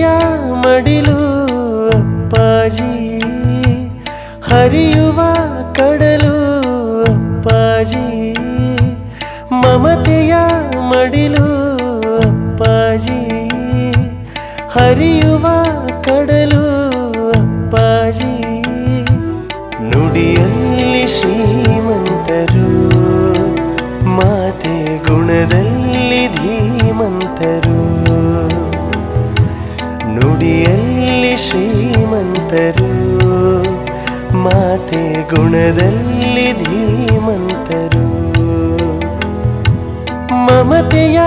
ಮಮತೆಯ ಮಡಿಲು ಅಪ್ಪಾಜಿ, ಹರಿಯುವ ಕಡಲು ಅಪ್ಪಾಜಿ, ಮಮತೆಯ ಮಡಿಲು ಅಪ್ಪಾಜಿ, ಹರಿಯುವ ಕಡಲು ಅಪ್ಪಾಜಿ. ನುಡಿಯಲ್ಲಿ ಶ್ರೀಮಂತರು, ಮಾತೆ ಗುಣದಲ್ಲಿ ಧೀಮಂತರು ಶ್ರೀಮಂತರು ಮಾತೆ ಗುಣದಲ್ಲಿ ಧೀಮಂತರು. ಮಮತೆಯ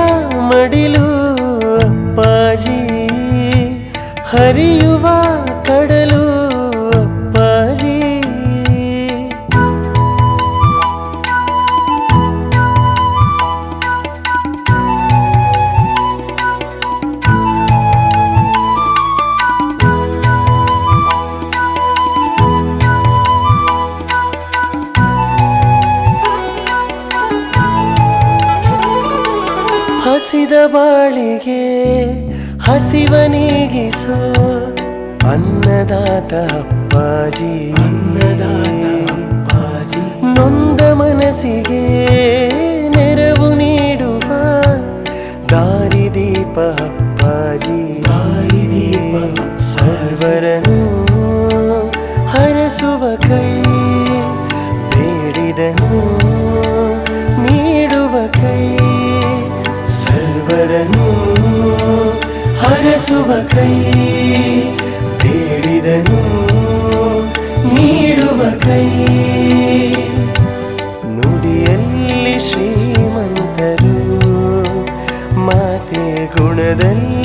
ಮಡಿಲು ಅಪ್ಪಾಜಿ ಹರಿಯುವ ಹಸಿದ ಬಾಳಿಗೆ ಹಸಿವ ನೀಗಿಸು. ಅನ್ನದಾತ ಅಪ್ಪಾಜಿ. ನೊಂದ ಮನಸ್ಸಿಗೆ ನೆರವು ನೀಡುವ ದಾರಿದೀಪ ಅಪ್ಪಾಜಿ. ಸರ್ವರನು ಹರಸುವ ಕೈ ಬೇಡಿದನು, ನೀಡುವ ಕೈ. ಹರಸುವ ಕೈ ಬೇಡಿದನು ನೀಡುವ ಕೈ. ನುಡಿಯಲ್ಲಿ ಶ್ರೀಮಂತರು ಮಾತೆ ಗುಣದಲ್ಲಿ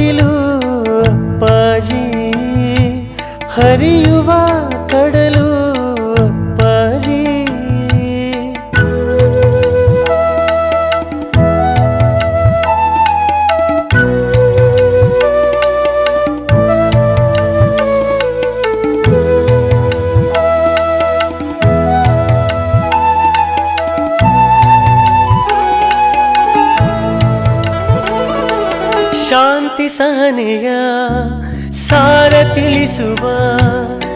ಮಡಿಲು ಅಪ್ಪಾಜಿ ಹರಿಯುವ ಕಡಲು ಶಾಂತಿ ಸಹನೆಯ ಸಾರ ತಿಳಿಸುವ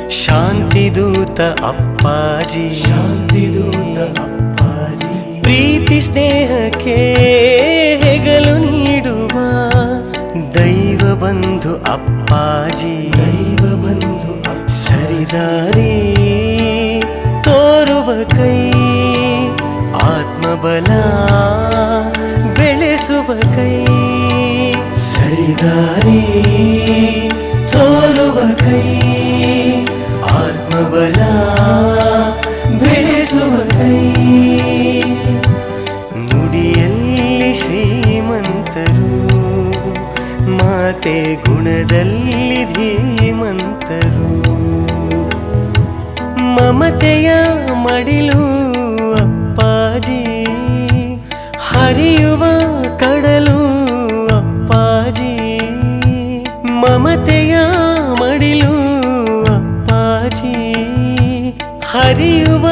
ಶಾಂತಿ ದೂತ ಅಪ್ಪಾಜಿ. ಶಾಂತಿ ದೂತ ಅಪ್ಪಾಜಿ. ಪ್ರೀತಿ ಸ್ನೇಹಕ್ಕೆ ಹೆಗಲು ನೀಡುವ ದೈವ ಬಂಧು ಅಪ್ಪಾಜಿ. ದೈವ ಬಂಧು ಸರಿದಾರಿ ತೋರುವ ಕೈ ಆತ್ಮಬಲ ಬೆಳೆಸುವ ಕೈ. ಸರಿದಾರಿ ತೋರುವ ಕೈ, ಆತ್ಮಬಲ ಬೆಳೆಸುವ ಕೈ. ನುಡಿಯಲ್ಲಿ ಶ್ರೀಮಂತರು, ಮಾತೆ ಗುಣದಲ್ಲಿ ಧೀಮಂತರು. ಮಮತೆಯ ಮಡಿಲು ಅಪ್ಪಾಜಿ, ಹರಿಯುವ ಮಮತೆಯ ಮಡಿಲು ಅಪ್ಪಾಜಿ ಹರಿಯುವ